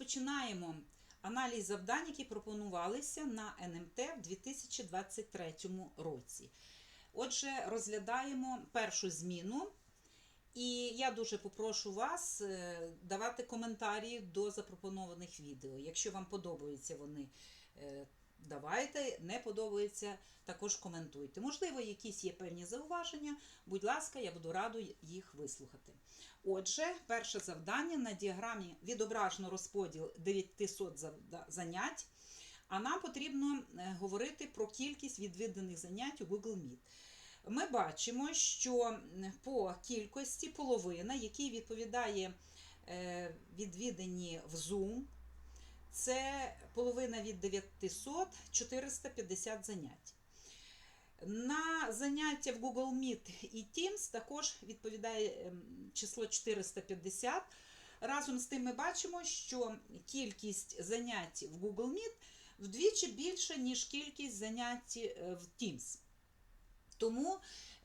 розпочинаємо аналіз завдань, які пропонувалися на НМТ в 2023 році. Отже, розглядаємо першу зміну. І я дуже попрошу вас е, давати коментарі до запропонованих відео. Якщо вам подобаються вони, е, давайте, не подобається, також коментуйте. Можливо, якісь є певні зауваження. Будь ласка, я буду радо їх вислухати. Отже, перше завдання на діаграмі відображено розподіл 900 занять. А нам потрібно е, говорити про кількість відвіданих занять у Google Meet. Ми бачимо, що по кількості половина, який відповідає е, відвідані в Zoom, це половина від 900 450 занять. На заняття в Google Meet і Teams також відповідає ем, число 450. Разом з тим ми бачимо, що кількість занять в Google Meet вдвічі більша, ніж кількість занять е, в Teams. Тому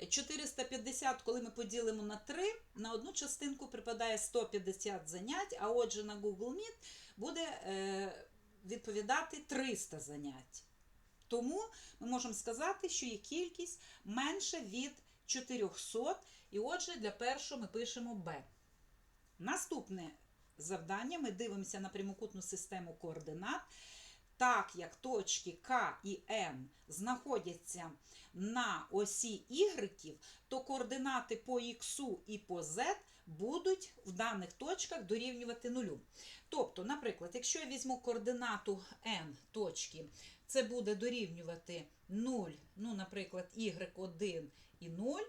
450, коли ми поділимо на 3, на одну частинку припадає 150 занять, а отже на Google Meet буде е, відповідати 300 занять. Тому ми можемо сказати, що є кількість менше від 400, і отже, для першого ми пишемо B. Наступне завдання ми дивимося на прямокутну систему координат. Так як точки К і Н знаходяться на осі Y, то координати по Х і по Z будуть в даних точках дорівнювати нулю. Тобто, наприклад, якщо я візьму координату N точки, це буде дорівнювати 0, ну, наприклад, Y1 і 0,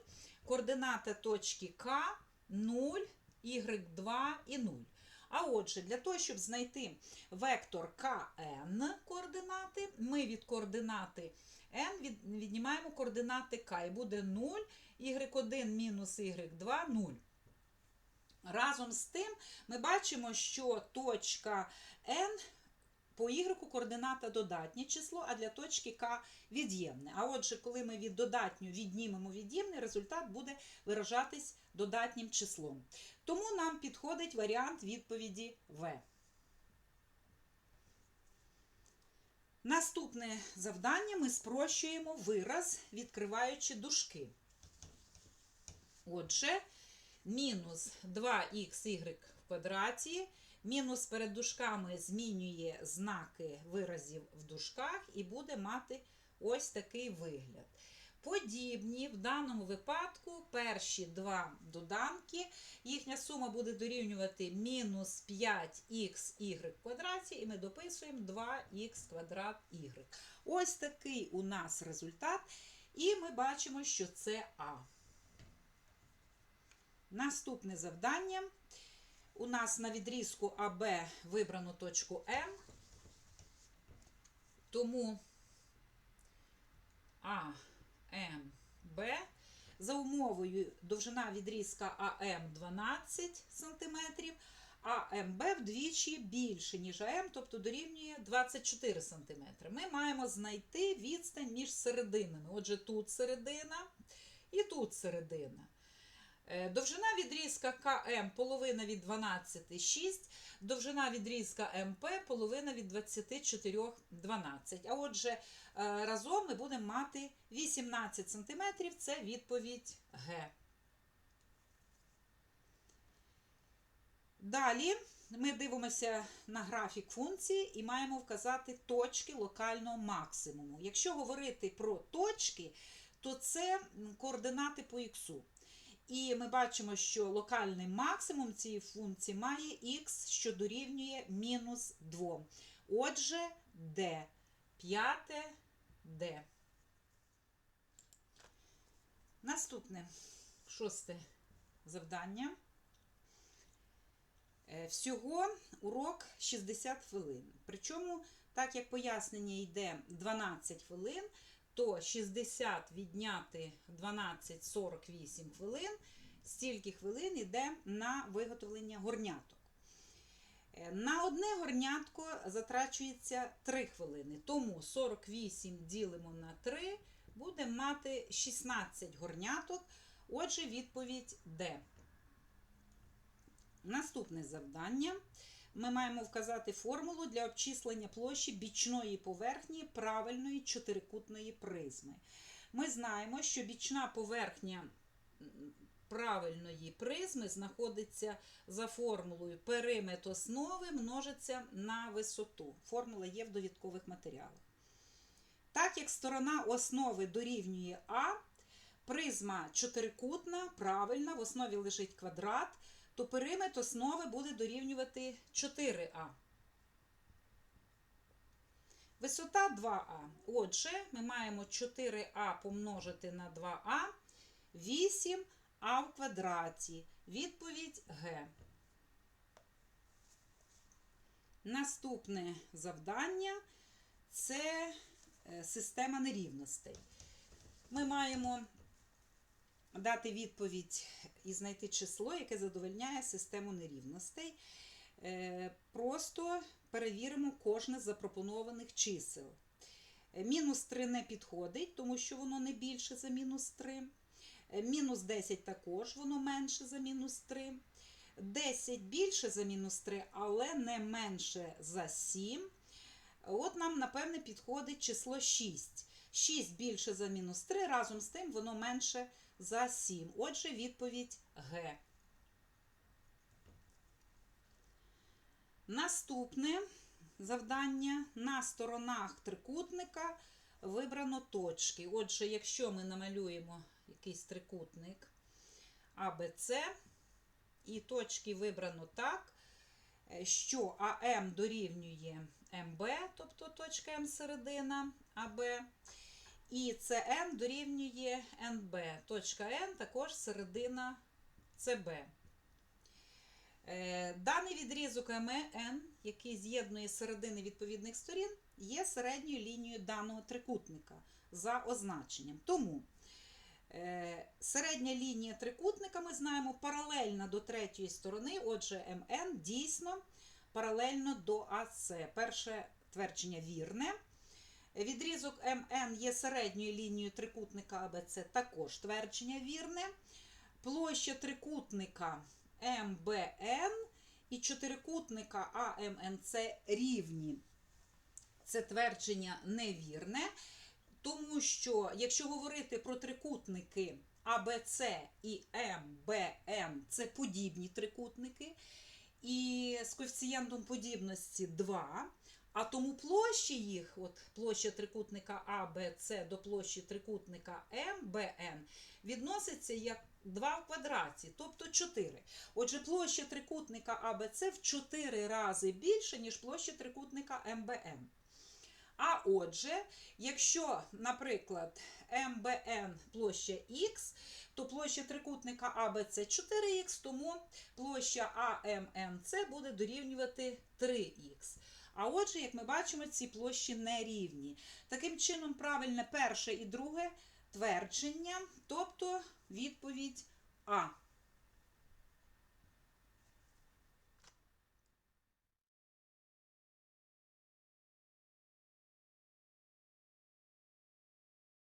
координата точки К 0, Y2 і 0. А отже, для того, щоб знайти вектор КН координати, ми від координати n віднімаємо координати К і буде 0, y1 мінус y2 0. Разом з тим ми бачимо, що точка n по y координата додатнє число, а для точки К від'ємне. А отже, коли ми від додатню віднімемо від'ємне, результат буде виражатись додатнім числом. Тому нам підходить варіант відповіді В. Наступне завдання ми спрощуємо вираз, відкриваючи дужки. Отже, мінус 2х в квадраті, мінус перед дужками змінює знаки виразів в дужках і буде мати ось такий вигляд. Подібні в даному випадку перші два доданки, їхня сума буде дорівнювати мінус 5х в квадраті, і ми дописуємо 2х квадрат y. Ось такий у нас результат, і ми бачимо, що це А. Наступне завдання. У нас на відрізку АБ вибрано точку М, тому А. М, Б. За умовою довжина відрізка АМ 12 см, а МБ вдвічі більше, ніж АМ, тобто дорівнює 24 см. Ми маємо знайти відстань між серединами. Отже, тут середина і тут середина. Е, Довжина відрізка КМ половина від 12,6, довжина відрізка МП половина від 24 12. А отже, е, разом ми будемо мати 18 см, це відповідь Г. Далі ми дивимося на графік функції і маємо вказати точки локального максимуму. Якщо говорити про точки, то це координати по х. І ми бачимо, що локальний максимум цієї функції має х, що дорівнює мінус 2. Отже, d. П'яте d. Наступне шосте завдання. Е, Всього урок 60 хвилин. Причому, так як пояснення йде 12 хвилин, то 60 відняти 12 48 хвилин, стільки хвилин йде на виготовлення горняток. Е, На одне горнятко затрачується 3 хвилини, тому 48 ділимо на 3, буде мати 16 горняток. Отже, відповідь Д. Наступне завдання. Ми маємо вказати формулу для обчислення площі бічної поверхні правильної чотирикутної призми. Ми знаємо, що бічна поверхня правильної призми знаходиться за формулою периметр основи множиться на висоту. Формула є в довідкових матеріалах. Так як сторона основи дорівнює А, призма чотирикутна, правильна, в основі лежить квадрат, то периметр основи буде дорівнювати 4А. Висота 2А. Отже, ми маємо 4А помножити на 2А, 8А в квадраті. Відповідь Г. Наступне завдання це е, система нерівностей. Ми маємо дати відповідь і знайти число, яке задовольняє систему нерівностей. Е, Просто перевіримо кожне з запропонованих чисел. Е, Мінус 3 не підходить, тому що воно не більше за мінус 3. Е, Мінус 10 також воно менше за мінус 3. 10 більше за мінус 3, але не менше за 7. От нам, напевне, підходить число 6. 6 більше за мінус 3, разом з тим воно менше за 7. Отже, відповідь Г. Наступне завдання на сторонах трикутника вибрано точки. Отже, якщо ми намалюємо якийсь трикутник АБЦ, і точки вибрано так, що АМ дорівнює МБ, тобто точка М середина АБ, і СН дорівнює НБ. Точка Н також середина СБ. Е, Даний відрізок МН, який з'єднує середини відповідних сторін, є середньою лінією даного трикутника за означенням. Тому е, середня лінія трикутника, ми знаємо, паралельна до третьої сторони, отже, МН дійсно паралельно до АС. Перше твердження вірне. Відрізок МН є середньою лінією трикутника АБЦ, також твердження вірне. Площа трикутника МБН і чотирикутника АМНЦ рівні. Це твердження невірне, тому що, якщо говорити про трикутники АБЦ і МБН, це подібні трикутники, і з коефіцієнтом подібності 2. А тому площі їх, от площа трикутника АБЦ до площі трикутника МБН, відноситься як 2 в квадраті, тобто 4. Отже, площа трикутника АБЦ в 4 рази більше, ніж площа трикутника МБН. А отже, якщо, наприклад, МБН площа Х, то площа трикутника АБЦ 4х, тому площа АМНЦ буде дорівнювати 3х. А отже, як ми бачимо, ці площі не рівні. Таким чином, правильне перше і друге твердження, тобто відповідь А.